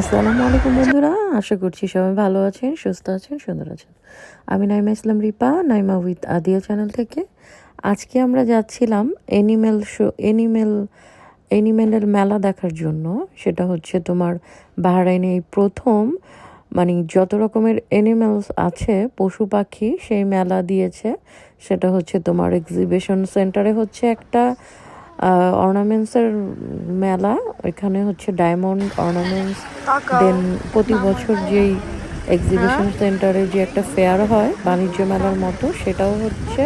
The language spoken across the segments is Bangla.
আসসালামু আলাইকুম, বন্ধুরা। আশা করছি সবাই ভালো আছেন, সুস্থ আছেন, সুন্দর আছেন। আমি নাইমা ইসলাম রিপা, নাইমা উইথ আদিয়া চ্যানেল থেকে। আজকে আমরা যাচ্ছিলাম এনিমেল শো এনিমেল এনিমেলের মেলা দেখার জন্য। সেটা হচ্ছে তোমার বাহরাইনে এই প্রথম মানে যত রকমের এনিমেলস আছে, পশু পাখি, সেই মেলা দিয়েছে। সেটা হচ্ছে তোমার এক্সিবিশন সেন্টারে হচ্ছে একটা অর্নামেন্টসের মেলা এখানে হচ্ছে ডায়মন্ড অর্নামেন্টস দেন প্রতি বছর যেই এক্সিবিশন সেন্টারে যে একটা ফেয়ার হয় বাণিজ্য মেলার মতো সেটাও হচ্ছে।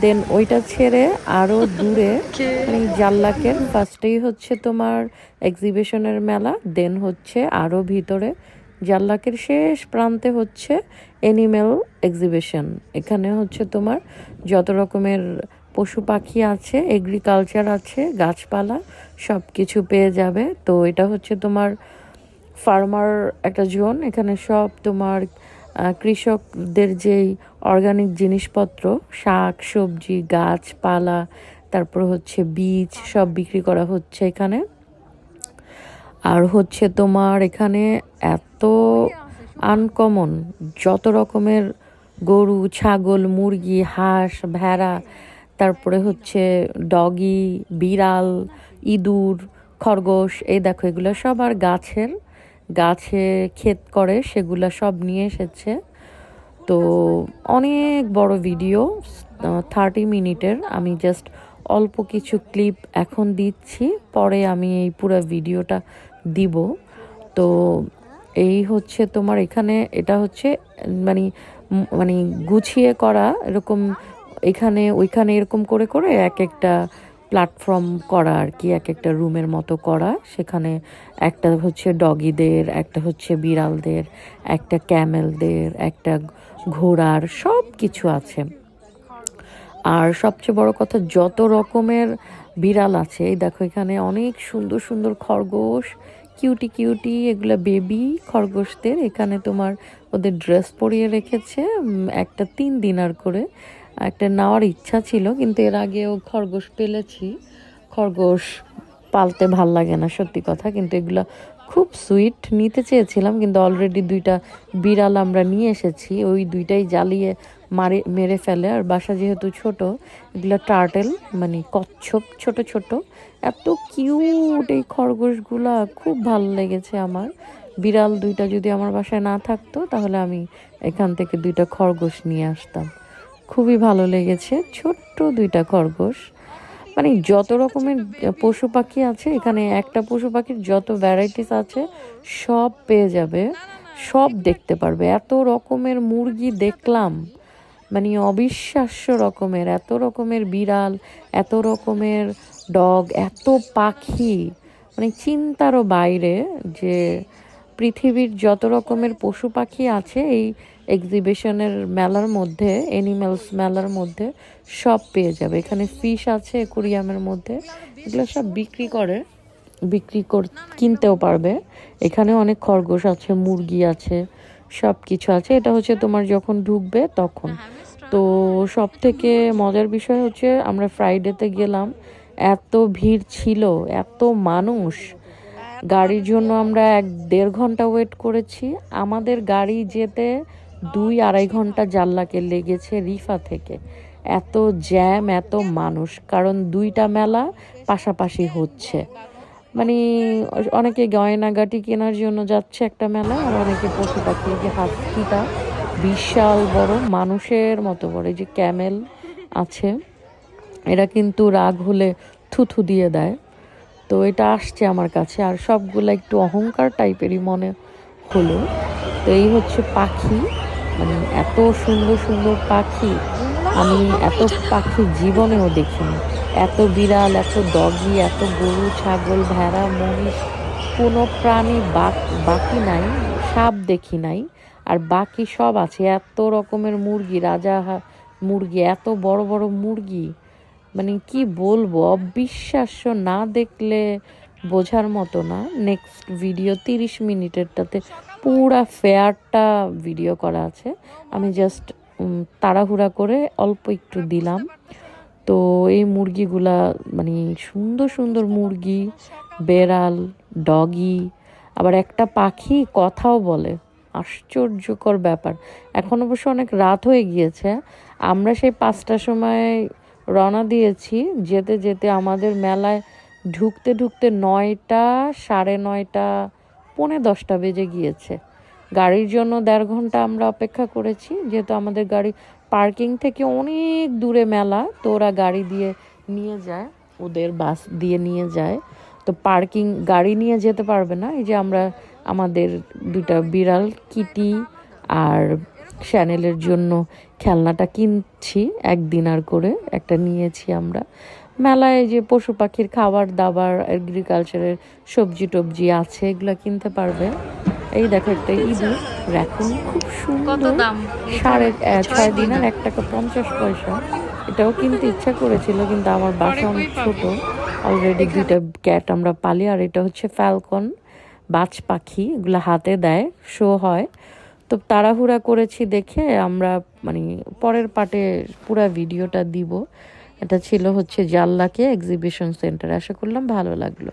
দেন ওইটা ছেড়ে আরও দূরে মানে জাল্লাকের ফার্স্টেই হচ্ছে তোমার এক্সিবিশনের মেলা দেন হচ্ছে আরও ভিতরে জাল্লাকের শেষ প্রান্তে হচ্ছে এনিম্যাল এক্সিবিশন এখানে হচ্ছে তোমার যত রকমের পশু পাখি আছে এগ্রিকালচার আছে, গাছপালা সব কিছু পেয়ে যাবে। তো এটা হচ্ছে তোমার ফার্মার একটা জোন এখানে সব তোমার কৃষকদের যেই অর্গানিক জিনিসপত্র, শাক, সবজি, গাছপালা, তারপর হচ্ছে বীজ সব বিক্রি করা হচ্ছে এখানে। আর হচ্ছে তোমার এখানে এত আনকমন যত রকমের গরু, ছাগল, মুরগি, হাঁস, ভেড়া তারপরে হচ্ছে ডগি, বিড়াল, ইঁদুর, খরগোশ, এই দেখো এগুলো সব আর গাছের, গাছে ক্ষেত করে, সেগুলো সব নিয়ে এসেছে। তো অনেক বড় ভিডিও থার্টি মিনিটের। আমি জাস্ট অল্প কিছু ক্লিপ এখন দিচ্ছি, পরে আমি এই পুরো ভিডিওটা দিব। তো এই হচ্ছে তোমার এখানে, এটা হচ্ছে মানে মানে গুছিয়ে করা, এরকম এখানে, ওইখানে এরকম করে করে এক একটা প্ল্যাটফর্ম করা আর কি, এক একটা রুমের মতো করা। সেখানে একটা হচ্ছে ডগিদের একটা হচ্ছে বিড়ালদের, একটা ক্যামেলদের একটা ঘোড়ার সব কিছু আছে। আর সবচেয়ে বড় কথা, যত রকমের বিড়াল আছে, এই দেখো এখানে অনেক সুন্দর সুন্দর খরগোশ কিউটি কিউটি এগুলো বেবি খরগোশদের। এখানে তোমার ওদের ড্রেস পরিয়ে রেখেছে একটা তিন দিনার করে। একটা নেওয়ার ইচ্ছা ছিল, কিন্তু এর আগেও খরগোশ পেলেছি। খরগোশ পালতে ভালো লাগে না, সত্যি কথা, কিন্তু এগুলা খুব সুইট, নিতে চেয়েছিলাম, কিন্তু অলরেডি দুইটা বিড়াল আমরা নিয়ে এসেছি, ওই দুইটাই জ্বালিয়ে মারে, মেরে ফেলে, আর বাসা যেহেতু ছোট, এগুলো টার্টেল মানে কচ্ছপ, ছোট ছোট, এত কিউট এই খরগোশগুলা, খুব ভালো লেগেছে আমার। বিড়াল দুইটা যদি আমার বাসায় না থাকতো, তাহলে আমি এখান থেকে দুইটা খরগোশ নিয়ে আসতাম। খুবই ভালো লেগেছে। ছোট্ট দুইটা খরগোশ। মানে যত রকমের পশু পাখি আছে, এখানে একটা পশু পাখির যত ভ্যারাইটিস আছে, সব পেয়ে যাবে। সব দেখতে পারবে। এত রকমের মুরগি দেখলাম। মানে অবিশ্বাস্য রকমের। এত রকমের বিড়াল, এত রকমের ডগ এত পাখি। মানে চিন্তারও বাইরে যে পৃথিবীর যত রকমের পশু পাখি আছে এই এক্সিবিশনের মেলার মধ্যে এনিম্যালস মেলার মধ্যে, সব পেয়ে যাবে। এখানে ফিশ আছে অ্যাকুরিয়ামের মধ্যে, এগুলো সব বিক্রি করে, বিক্রি কর, কিনতেও পারবে। এখানে অনেক খরগোশ আছে, মুরগি আছে, সব কিছু আছে। এটা হচ্ছে তোমার যখন ঢুকবে তখন। তো সব থেকে মজার বিষয় হচ্ছে আমরা ফ্রাইডেতে গেলাম, এত ভিড় ছিল, এত মানুষ গাড়ির জন্য আমরা এক দেড় ঘণ্টা ওয়েট করেছি। আমাদের গাড়ি যেতে দুই আড়াই ঘণ্টা জাল্লাকে লেগেছে রিফা থেকে। এত জ্যাম, এত মানুষ, কারণ দুইটা মেলা পাশাপাশি হচ্ছে। মানে অনেকে গয়নাগাটি কেনার জন্য যাচ্ছে একটা মেলা, আর অনেকে পশু পাখি যে হাস্কিটা বিশাল বড়, মানুষের মতো বড় যে ক্যামেল আছে। এরা কিন্তু রাগ হলে থুথু দিয়ে দেয়। তো এটা আসছে আমার কাছে, আর সবগুলো একটু অহংকার টাইপেরই মনে হলো। তো এই হচ্ছে পাখি মানে এত সুন্দর সুন্দর পাখি, আমি এত পাখি জীবনেও দেখিনি। এত বিড়াল, এত ডগি এত গরু, ছাগল, ভেড়া, মহিষ, কোনো প্রাণী বাক- নাই, সাপ দেখি নাই, আর বাকি সব আছে। এত রকমের মুরগি, রাজা মুরগি, এত বড় বড় মুরগি মানে কি বলব, অবিশ্বাস্য, না দেখলে বোঝার মতো না। নেক্সট ভিডিও তিরিশ মিনিটেরটাতে পুরা ফেয়ারটা ভিডিও করা আছে। আমি জাস্ট তাড়াহুড়া করে অল্প একটু দিলাম। তো এই মুরগিগুলা মানে সুন্দর সুন্দর মুরগি, বেড়াল, ডগি, আবার একটা পাখি কথাও বলে। আশ্চর্যকর ব্যাপার। এখন অবশ্য অনেক রাত হয়ে গিয়েছে। আমরা সেই পাঁচটার সময় রওনা দিয়েছি। যেতে যেতে আমাদের মেলায় ঢুকতে ঢুকতে নয়টা, সাড়ে নয়টা, পৌনে দশটা বেজে গিয়েছে। গাড়ির জন্য দেড় ঘণ্টা আমরা অপেক্ষা করেছি। যেহেতু আমাদের গাড়ি পার্কিং থেকে অনেক দূরে মেলা, তো ওরা গাড়ি দিয়ে নিয়ে যায়, ওদের বাস দিয়ে নিয়ে যায়। তো পার্কিং, গাড়ি নিয়ে যেতে পারবে না। এই যে আমরা, আমাদের দুটা বিড়াল, কিটি আর শ্যানেলের জন্য খেলনাটা কিনছি একদিন আর করে একটা নিয়েছি আমরা। মেলায় যে পশু পাখির খাবার দাবার এগ্রিকালচারের সবজি টবজি আছে এগুলা কিনতে পারবে। এই দেখো একটা ইঁদুর র্যাকুন খুব সুন্দর। সাড়ে ছয় দিন আর এক টাকা পঞ্চাশ পয়সা। এটাও কিনতে ইচ্ছা করেছিল কিন্তু আমার বাসা অনেক ছোট। অলরেডি দুইটা ক্যাট আমরা পালি আর এটা হচ্ছে ফ্যালকন বাজ পাখি এগুলো হাতে দেয় শো হয়। তো তাড়াহুড়া করেছি দেখে আমরা মানে পরের পার্টে পুরা ভিডিওটা দিব। এটা ছিল হচ্ছে জাল্লাকে এক্সিবিশন সেন্টার আশা করলাম ভালো লাগল।